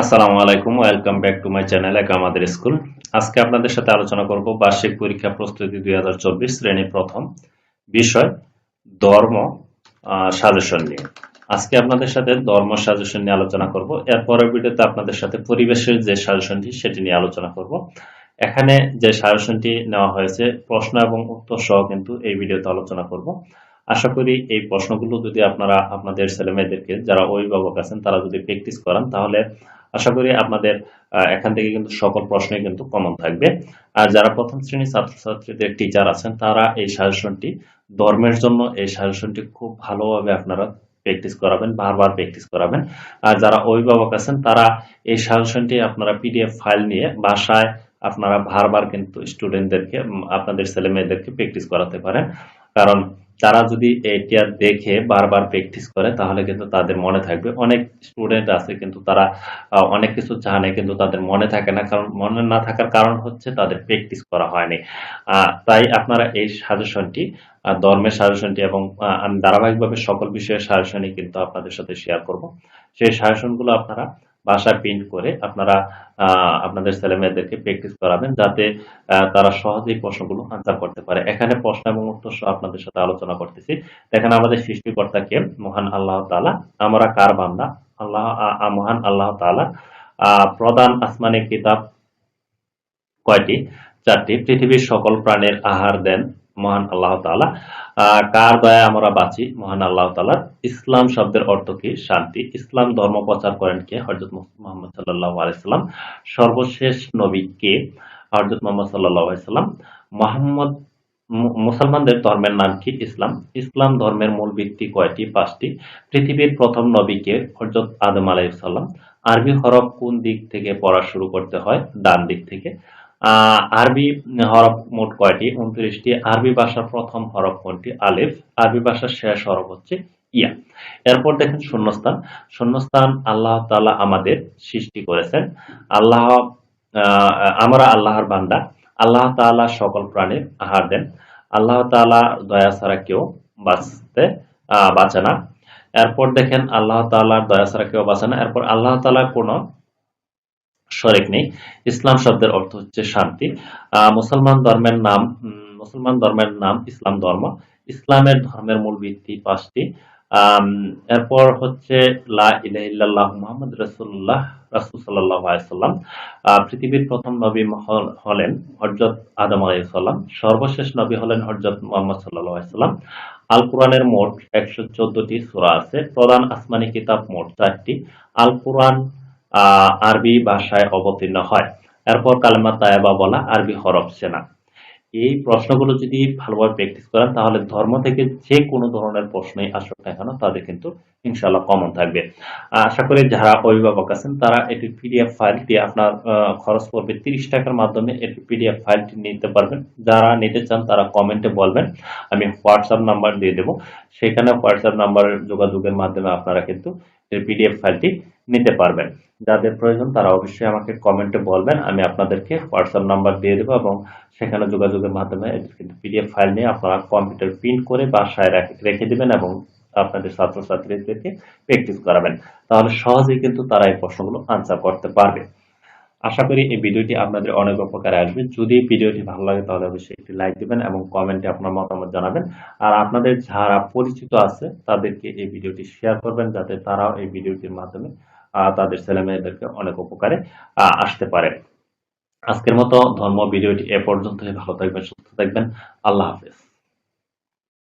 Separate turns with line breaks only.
আসসালামু আলাইকুম, welcome back to my channel এক আমাদের স্কুল। আজকে আপনাদের সাথে আলোচনা করব বার্ষিক পরীক্ষা প্রস্তুতি দুই শ্রেণি প্রথম বিষয়, ধর্ম সাজেশন নিয়ে। আজকে আপনাদের সাথে ধর্ম সাজেশন নিয়ে আলোচনা করব। এর পরের ভিডিওতে আপনাদের সাথে পরিবেশের যে সাজেশনটি সেটি নিয়ে আলোচনা করব। এখানে যে সাজেশনটি নেওয়া হয়েছে, প্রশ্ন এবং উত্তর সহ কিন্তু এই ভিডিওতে আলোচনা করব। আশা করি এই প্রশ্নগুলো যদি আপনারা আপনাদের ছেলে মেয়েদেরকে যারা অভিভাবক আছেন, তারা যদি প্র্যাকটিস করান, তাহলে আশা করি আপনাদের এখান থেকে কিন্তু সকল প্রশ্নই কিন্তু কমন থাকবে। আর যারা প্রথম শ্রেণির ছাত্রছাত্রীদের টিচার আছেন, তারা এই সাজেশনটি ধর্মের জন্য এই সাজেশনটি খুব ভালোভাবে আপনারা প্র্যাকটিস করাবেন, বারবার প্র্যাকটিস করাবেন। আর যারা অভিভাবক আছেন, তারা এই সাজেশনটি আপনারা পিডিএফ ফাইল নিয়ে বাসায় আপনারা বারবার কিন্তু স্টুডেন্টদেরকে আপনাদের ছেলে মেয়েদেরকে প্র্যাকটিস করাতে পারেন। কারণ তারা যদি এটা দেখে বারবার প্র্যাকটিস করে, তাহলে কিন্তু তাদের মনে থাকবে। অনেক স্টুডেন্ট আছে কিন্তু তারা অনেক কিছু জানে কিন্তু তাদের মনে থাকে না। কারণ মনে না থাকার কারণ হচ্ছে তাদের প্র্যাকটিস করা হয়নি। তাই আপনারা এই সাজেশনটি ধর্মের সাজেশনটি এবং আমি ধারাবাহিকভাবে সকল বিষয়ের সাজেশনই কিন্তু আপনাদের সাথে শেয়ার করব। সেই সাজেশনগুলো আপনারা বাসায় প্রিন্ট করে আপনারা আপনাদের ছেলে মেয়েদেরকে প্র্যাকটিস করাবেন যাতে তারা সহজেই প্রশ্নগুলো আনসার করতে পারে। এখানে প্রশ্ন এবং উত্তর আপনাদের সাথে আলোচনা করতেছি। দেখেন আমাদের সৃষ্টিকর্তাকে মহান আল্লাহ তাআলা। আমরা কার বান্দা? আল্লাহ মহান আল্লাহ আহ, প্রধান আসমানি কিতাব কয়টি? চারটি। পৃথিবীর সকল প্রাণের আহার দেন। মহান আল্লাহ আহ, কার দয়া আমরা বাঁচি? মহান আল্লাহ তাআলা ইসলাম শব্দের অর্থ কি? শান্তি। ইসলাম ধর্ম প্রচার করেন কে? হযরত মুহাম্মদ সাল্লাল্লাহু আলাইহি সাল্লাম। সর্বশেষ নবী কে? হযরত মুহাম্মদ সাল্লাল্লাহু আলাইহি সাল্লাম। মোহাম্মদ মুসলমানদের ধর্মের নাম কি? ইসলাম। ইসলাম ধর্মের মূল ভিত্তি কয়টি? পাঁচটি। পৃথিবীর প্রথম নবীকে হযরত আদম আলাইসাল্লাম আরবি হরফ কোন দিক থেকে পড়া শুরু করতে হয়? ডান দিক থেকে। আরবি হরফ মোট কয়টি? উনত্রিশটি। আরবি ভাষার প্রথম হরফ কোনটি? আলিফ। আরবি ভাষার শেষ হরফ হচ্ছে ইয়া। এরপর দেখেন শূন্যস্থান। শূন্যস্থান আল্লাহ তাআলা আমাদের সৃষ্টি করেছেন। আল্লাহ আমরা আল্লাহর বান্দা। আল্লাহ তাআলা সকল প্রাণীর আহার দেন। আল্লাহ তাআলা দয়া ছাড়া কেউ বাঁচতে বাঁচে না। এরপর দেখেন আল্লাহ তাআলার দয়া ছাড়া কেউ বাঁচে না। এরপর আল্লাহ তাআলা কোনো শরিক নেই। ইসলাম শব্দের অর্থ হচ্ছে শান্তি। মুসলমান ধর্মের নাম মুসলমান ধর্মের নাম ইসলাম ধর্ম। ইসলামের ধর্মের মূল ভিত্তি পাঁচটি। এরপর হচ্ছে, লা ইলাহা মুহাম্মদ রাসূলুল্লাহ, রাসূল সাল্লাম। পৃথিবীর প্রথম নবী হলেন হযরত আদম আলাইহিস সালাম। সর্বশেষ নবী হলেন হযরত মুহাম্মদ সাল্লাল্লাহু আলাইহি সাল্লাম। আল কোরআনের মোট একশো চোদ্দটি সূরা আছে। প্রধান আসমানি কিতাব মোট চারটি। আল কোরআন আরবি ভাষায় অবতীর্ণ হয়। এরপর কালেমা তায়াবা বলা আরবি হরফ সেনা এই প্রশ্নগুলো যদি ভালোভাবে প্র্যাকটিস করেন, তাহলে ধর্ম থেকে যে কোনো ধরনের প্রশ্নই আসুক না কেন, তাদের কিন্তু ইনশাল্লাহ কমন থাকবে। আশা করি যারা অভিভাবক আছেন, তারা এটি পিডিএফ ফাইলটি আপনার খরচ পড়বে তিরিশ টাকার মাধ্যমে এটি পিডিএফ ফাইলটি নিতে পারবেন। যারা নিতে চান, তারা কমেন্টে বলবেন, আমি হোয়াটসঅ্যাপ নাম্বার দিয়ে দেবো। সেখানে হোয়াটসঅ্যাপ নাম্বারের যোগাযোগের মাধ্যমে আপনারা কিন্তু পিডিএফ ফাইলটি নিতে পারবেন। যাদের প্রয়োজন তারা অবশ্যই আমাকে কমেন্টে বলবেন, আমি আপনাদেরকে হোয়াটসঅ্যাপ নাম্বার দিয়ে দেবো এবং সেখানে যোগাযোগের মাধ্যমে পিডিএফ ফাইল নিয়ে আপনারা কম্পিউটার প্রিন্ট করে বাসায় রাখ- দিবেন এবং আপনাদের ছাত্রছাত্রীদেরকে প্র্যাকটিস করাবেন। তাহলে সহজেই কিন্তু তারা এই প্রশ্নগুলো আনসার করতে পারবে। আশা করি এই ভিডিওটি আপনাদের অনেক উপকারে আসবে। যদি ভিডিওটি ভালো লাগে তাহলে অবশ্যই একটি লাইক দিবেন এবং কমেন্টে আপনার মতামত জানাবেন। আর আপনাদের যারা পরিচিত আছে তাদেরকে এই ভিডিওটি শেয়ার করবেন যাতে তারাও এই ভিডিওটির মাধ্যমে তাদের ছেলে মেয়েদেরকে অনেক উপকারে আসতে পারে। আজকের মতো ধর্ম ভিডিওটি এ পর্যন্তই। ভালো থাকবেন, সুস্থ থাকবেন। আল্লাহ হাফেজ।